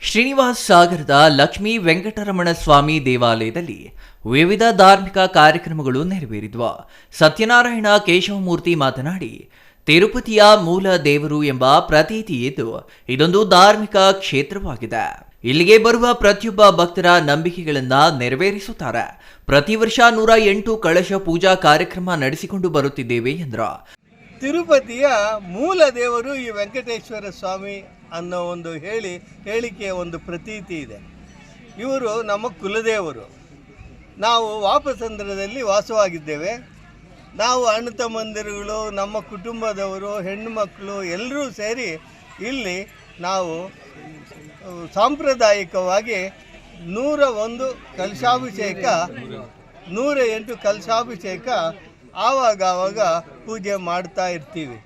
ಶ್ರೀನಿವಾಸ್ ಸಾಗರದ ಲಕ್ಷ್ಮೀ ವೆಂಕಟರಮಣ ಸ್ವಾಮಿ ದೇವಾಲಯದಲ್ಲಿ ವಿವಿಧ ಧಾರ್ಮಿಕ ಕಾರ್ಯಕ್ರಮಗಳು ನೆರವೇರಿದ್ವು. ಸತ್ಯನಾರಾಯಣ ಕೇಶವಮೂರ್ತಿ ಮಾತನಾಡಿ, ತಿರುಪತಿಯ ಮೂಲ ದೇವರು ಎಂಬ ಪ್ರತೀತಿ ಇದ್ದು, ಇದೊಂದು ಧಾರ್ಮಿಕ ಕ್ಷೇತ್ರವಾಗಿದೆ. ಇಲ್ಲಿಗೆ ಬರುವ ಪ್ರತಿಯೊಬ್ಬ ಭಕ್ತರ ನಂಬಿಕೆಗಳನ್ನ ನೆರವೇರಿಸುತ್ತಾರೆ. ಪ್ರತಿ ವರ್ಷ ನೂರ ಎಂಟು ಕಳಶ ಪೂಜಾ ಕಾರ್ಯಕ್ರಮ ನಡೆಸಿಕೊಂಡು ಬರುತ್ತಿದ್ದೇವೆ ಎಂದರು. ತಿರುಪತಿಯ ಮೂಲ ದೇವರು ಈ ವೆಂಕಟೇಶ್ವರ ಸ್ವಾಮಿ ಅನ್ನೋ ಒಂದು ಹೇಳಿ, ಹೇಳಿಕೆಯ ಒಂದು ಪ್ರತೀತಿ ಇದೆ. ಇವರು ನಮ್ಮ ಕುಲದೇವರು. ನಾವು ವಾಪಸಂದ್ರದಲ್ಲಿ ವಾಸವಾಗಿದ್ದೇವೆ. ನಾವು ಅಣ್ಣ ತಮ್ಮಂದಿರುಗಳು, ನಮ್ಮ ಕುಟುಂಬದವರು, ಹೆಣ್ಣು ಮಕ್ಕಳು ಎಲ್ಲರೂ ಸೇರಿ ಇಲ್ಲಿ ನಾವು ಸಾಂಪ್ರದಾಯಿಕವಾಗಿ ನೂರ ಒಂದು ಕಲಶಾಭಿಷೇಕ, ನೂರ ಎಂಟು ಕಲಶಾಭಿಷೇಕ ಆವಾಗ ಆವಾಗ ಪೂಜೆ ಮಾಡ್ತಾ ಇರ್ತೀವಿ.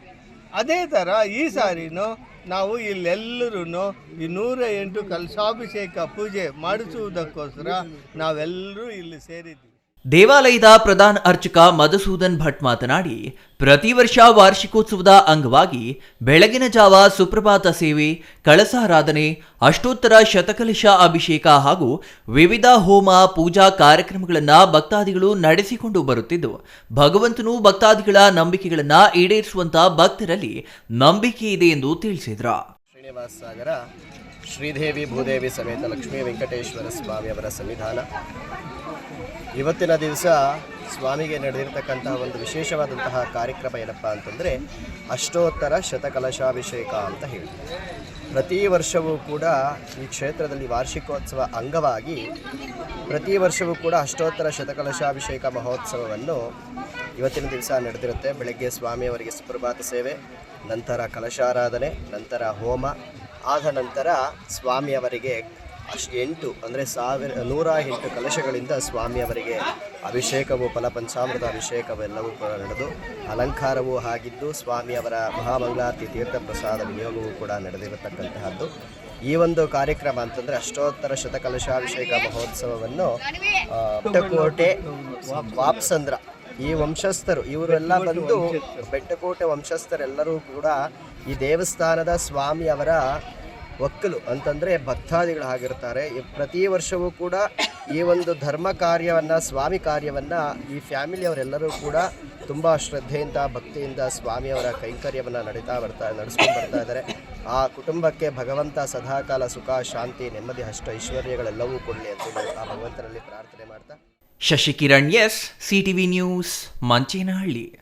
ಅದೇ ಥರ ಈ ಸಾರಿನೂ ನಾವು ಇಲ್ಲೆಲ್ಲರೂ ಈ ನೂರ ಎಂಟು ಕಲಶಾಭಿಷೇಕ ಪೂಜೆ ಮಾಡಿಸುವುದಕ್ಕೋಸ್ಕರ ನಾವೆಲ್ಲರೂ ಇಲ್ಲಿ ಸೇರಿದ್ದೀವಿ ದೇವಾಲಯದ ಪ್ರಧಾನ ಅರ್ಚಕ ಮಧುಸೂದನ್ ಭಟ್ ಮಾತನಾಡಿ, ಪ್ರತಿ ವರ್ಷ ವಾರ್ಷಿಕೋತ್ಸವದ ಅಂಗವಾಗಿ ಬೆಳಗಿನ ಜಾವ ಸುಪ್ರಭಾತ ಸೇವೆ ಕಳಸಾರಾಧನೆ ಅಷ್ಟೋತ್ತರ ಶತಕಲಶ ಅಭಿಷೇಕ ಹಾಗೂ ವಿವಿಧ ಹೋಮ, ಪೂಜಾ ಕಾರ್ಯಕ್ರಮಗಳನ್ನು ಭಕ್ತಾದಿಗಳು ನಡೆಸಿಕೊಂಡು ಬರುತ್ತಿದ್ದು, ಭಗವಂತನು ಭಕ್ತಾದಿಗಳ ನಂಬಿಕೆಗಳನ್ನು ಈಡೇರಿಸುವಂತಹ ಭಕ್ತರಲ್ಲಿ ನಂಬಿಕೆ ಇದೆ ಎಂದು ತಿಳಿಸಿದರು. ಶ್ರೀದೇವಿ, ಭೂದೇವಿ ಸಮೇತ ಲಕ್ಷ್ಮೀ ವೆಂಕಟೇಶ್ವರ ಸ್ವಾಮಿಯವರ ಸನ್ನಿಧಾನ. ಇವತ್ತಿನ ದಿವಸ ಸ್ವಾಮಿಗೆ ನಡೆದಿರತಕ್ಕಂತಹ ಒಂದು ವಿಶೇಷವಾದಂತಹ ಕಾರ್ಯಕ್ರಮ ಏನಪ್ಪ ಅಂತಂದರೆ ಅಷ್ಟೋತ್ತರ ಶತಕಲಶಾಭಿಷೇಕ ಅಂತ ಹೇಳಿ ಪ್ರತಿ ವರ್ಷವೂ ಕೂಡ ಈ ಕ್ಷೇತ್ರದಲ್ಲಿ ವಾರ್ಷಿಕೋತ್ಸವ ಅಂಗವಾಗಿ ಪ್ರತಿ ವರ್ಷವೂ ಕೂಡ ಅಷ್ಟೋತ್ತರ ಶತಕಲಶಾಭಿಷೇಕ ಮಹೋತ್ಸವವನ್ನು ಇವತ್ತಿನ ದಿವಸ ನಡೆದಿರುತ್ತೆ. ಬೆಳಗ್ಗೆ ಸ್ವಾಮಿಯವರಿಗೆ ಸುಪ್ರಭಾತ ಸೇವೆ, ನಂತರ ಕಲಶಾರಾಧನೆ, ನಂತರ ಹೋಮ ಆದ ನಂತರ ಸ್ವಾಮಿಯವರಿಗೆ ಅಷ್ಟು ಎಂಟು, ಅಂದರೆ ಸಾವಿರ, ನೂರ ಎಂಟು ಕಲಶಗಳಿಂದ ಸ್ವಾಮಿಯವರಿಗೆ ಅಭಿಷೇಕವು, ಫಲಪಂಚಾಮೃತ ಅಭಿಷೇಕವೆಲ್ಲವೂ ಕೂಡ ನಡೆದು, ಅಲಂಕಾರವೂ ಆಗಿದ್ದು ಸ್ವಾಮಿಯವರ ಮಹಾಮಂಗಳಾರತಿ ತೀರ್ಥ ಪ್ರಸಾದ ವಿನಿಯೋಗವೂ ಕೂಡ ನಡೆದಿರತಕ್ಕಂತಹದ್ದು. ಈ ಒಂದು ಕಾರ್ಯಕ್ರಮ ಅಂತಂದರೆ ಅಷ್ಟೋತ್ತರ ಶತಕಲಶಾಭಿಷೇಕ ಮಹೋತ್ಸವವನ್ನು ಕೋಟೆ ವಾಪ್ಸಂದ್ರ ಈ ವಂಶಸ್ಥರು ಇವರೆಲ್ಲ ಬಂದು ಬೆಟ್ಟಕೋಟೆ ವಂಶಸ್ಥರೆಲ್ಲರೂ ಕೂಡ ಈ ದೇವಸ್ಥಾನದ ಸ್ವಾಮಿ ಅವರ ಒಕ್ಕಲು ಅಂತಂದರೆ ಭಕ್ತಾದಿಗಳು ಆಗಿರ್ತಾರೆ. ಪ್ರತಿ ವರ್ಷವೂ ಕೂಡ ಈ ಒಂದು ಧರ್ಮ ಕಾರ್ಯವನ್ನು ಸ್ವಾಮಿ ಕಾರ್ಯವನ್ನು ಈ ಫ್ಯಾಮಿಲಿಯವರೆಲ್ಲರೂ ಕೂಡ ತುಂಬ ಶ್ರದ್ಧೆಯಿಂದ ಭಕ್ತಿಯಿಂದ ಸ್ವಾಮಿಯವರ ಕೈಂಕರ್ಯವನ್ನು ನಡೀತಾ ಬರ್ತಾ ನಡೆಸ್ಕೊಂಡು ಬರ್ತಾ ಇದ್ದಾರೆ. ಆ ಕುಟುಂಬಕ್ಕೆ ಭಗವಂತ ಸದಾಕಾಲ ಸುಖ ಶಾಂತಿ ನೆಮ್ಮದಿ ಅಷ್ಟ ಐಶ್ವರ್ಯಗಳೆಲ್ಲವೂ ಕೊಡಲಿ ಅಂತ ಹೇಳಿ ಆ ಭಗವಂತನಲ್ಲಿ ಪ್ರಾರ್ಥನೆ ಮಾಡ್ತಾ Shashikiran S CTV news Manchenahalli.